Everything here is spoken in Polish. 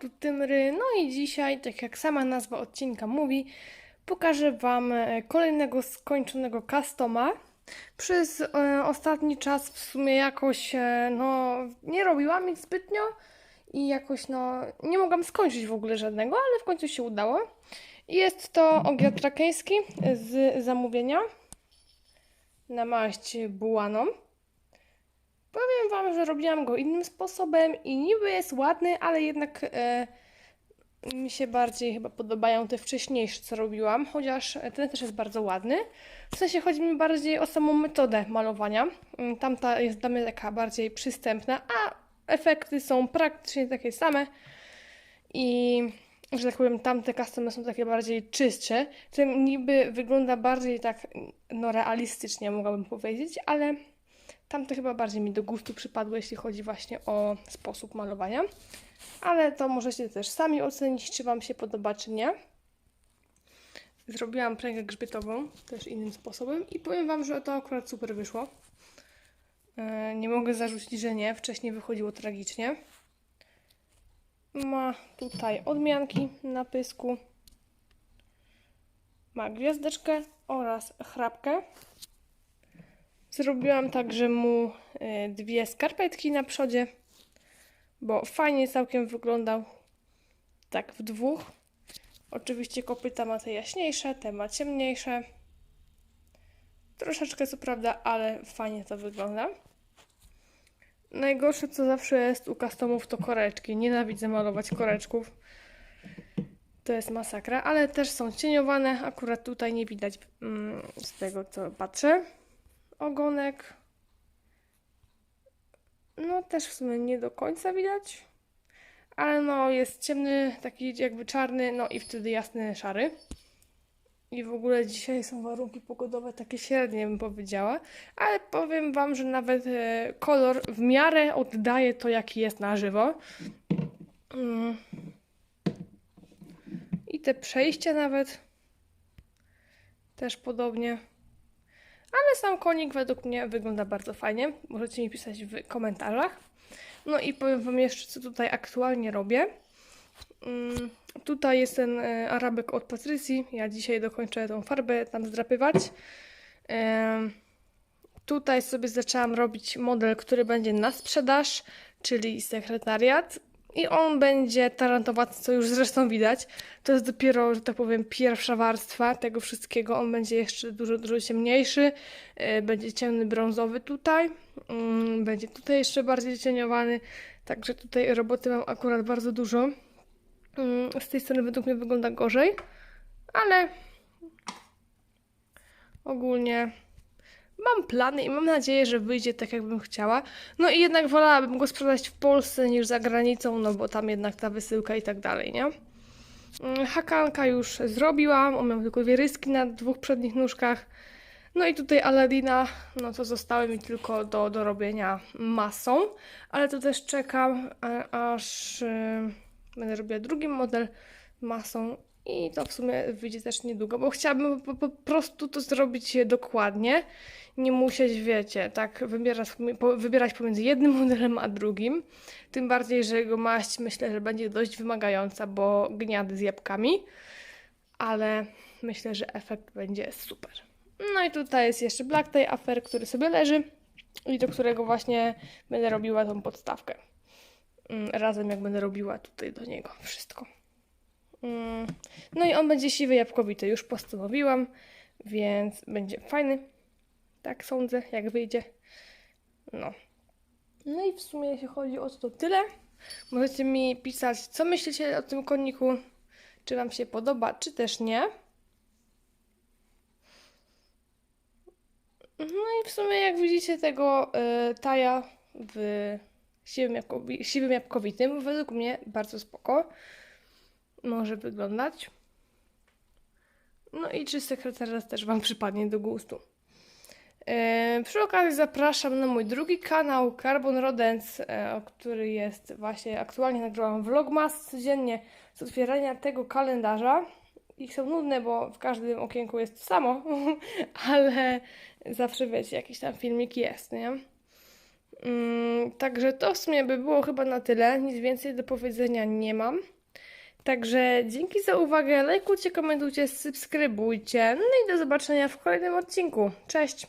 tu Tymry. No i dzisiaj, tak jak sama nazwa odcinka mówi, pokażę Wam e, kolejnego skończonego customa. Przez e, ostatni czas w sumie jakoś e, no, nie robiłam ich zbytnio i jakoś no nie mogłam skończyć w ogóle żadnego, ale w końcu się udało. Jest to ogier trakeński z zamówienia na maść bułaną. Powiem Wam, że robiłam go innym sposobem i niby jest ładny, ale jednak e, mi się bardziej chyba podobają te wcześniejsze, co robiłam, chociaż ten też jest bardzo ładny. W sensie chodzi mi bardziej o samą metodę malowania. Mm, Tamta jest dla mnie taka bardziej przystępna, a efekty są praktycznie takie same. I że tak powiem, tamte customy są takie bardziej czystsze. Ten niby wygląda bardziej tak no realistycznie, mogłabym powiedzieć, ale tamte chyba bardziej mi do gustu przypadły, jeśli chodzi właśnie o sposób malowania. Ale to możecie też sami ocenić, czy Wam się podoba, czy nie. Zrobiłam pręgę grzbietową też innym sposobem i powiem Wam, że to akurat super wyszło. E, Nie mogę zarzucić, że nie. Wcześniej wychodziło tragicznie. Ma tutaj odmianki na pysku. Ma gwiazdeczkę oraz chrapkę. Zrobiłam także mu e, dwie skarpetki na przodzie, bo fajnie całkiem wyglądał tak w dwóch. Oczywiście kopyta ma te jaśniejsze, te ma ciemniejsze. Troszeczkę co prawda, ale fajnie to wygląda. Najgorsze co zawsze jest u customów to koreczki. Nienawidzę malować koreczków. To jest masakra, ale też są cieniowane. Akurat tutaj nie widać mm, z tego co patrzę. Ogonek. No też w sumie nie do końca widać. Ale no jest ciemny, taki jakby czarny, no i wtedy jasny, szary. I w ogóle dzisiaj są warunki pogodowe takie średnie, bym powiedziała. Ale powiem Wam, że nawet e, kolor w miarę oddaje to, jaki jest na żywo. Mm. I te przejścia nawet też podobnie. Ale sam konik według mnie wygląda bardzo fajnie. Możecie mi pisać w komentarzach. No i powiem Wam jeszcze, co tutaj aktualnie robię. Mm, Tutaj jest ten e, arabek od Patrycji. Ja dzisiaj dokończę tą farbę tam zdrapywać. Tutaj sobie zaczęłam robić model, który będzie na sprzedaż, czyli sekretariat. I on będzie tarantowaty, co już zresztą widać. To jest dopiero, że tak powiem, pierwsza warstwa tego wszystkiego. On będzie jeszcze dużo, dużo ciemniejszy. E, Będzie ciemny brązowy tutaj. Mm, Będzie tutaj jeszcze bardziej cieniowany. Także tutaj roboty mam akurat bardzo dużo. Mm, Z tej strony według mnie wygląda gorzej, ale ogólnie mam plany i mam nadzieję, że wyjdzie tak, jakbym chciała. No i jednak wolałabym go sprzedać w Polsce niż za granicą, no bo tam jednak ta wysyłka i tak dalej, nie? Mm, Hakanka już zrobiłam, on miał tylko dwie ryski na dwóch przednich nóżkach. No i tutaj Aladina, no to zostały mi tylko do, do robienia masą, ale to też czekam, a- aż y, będę robiła drugi model masą i to w sumie wyjdzie też niedługo, bo chciałabym po, po prostu to zrobić dokładnie, nie musieć, wiecie, tak wybierać, wybierać pomiędzy jednym modelem a drugim, tym bardziej, że jego maść myślę, że będzie dość wymagająca, bo gniady z jabłkami, ale myślę, że efekt będzie super. No i tutaj jest jeszcze Black Tie Affair, który sobie leży i do którego właśnie będę robiła tą podstawkę. Mm, Razem jak będę robiła tutaj do niego wszystko. Mm, No i on będzie siwy jabłkowity, już postanowiłam, więc będzie fajny. Tak sądzę, jak wyjdzie. No. No i w sumie jeśli chodzi o to, tyle. Możecie mi pisać, co myślicie o tym koniku, czy wam się podoba, czy też nie. No i w sumie jak widzicie tego y, taja w siwym, jabłkowi- siwym jabłkowitym, według mnie bardzo spoko może wyglądać. No i czy sekretariat też Wam przypadnie do gustu. E, przy okazji zapraszam na mój drugi kanał Carbon Rodents, e, który jest właśnie aktualnie nagrywam vlogmas codziennie z otwierania tego kalendarza. Ich są nudne, bo w każdym okienku jest to samo, ale zawsze wiecie, jakiś tam filmik jest, nie? Mm, także to w sumie by było chyba na tyle. Nic więcej do powiedzenia nie mam. Także dzięki za uwagę. Lajkujcie, komentujcie, subskrybujcie. No i do zobaczenia w kolejnym odcinku. Cześć!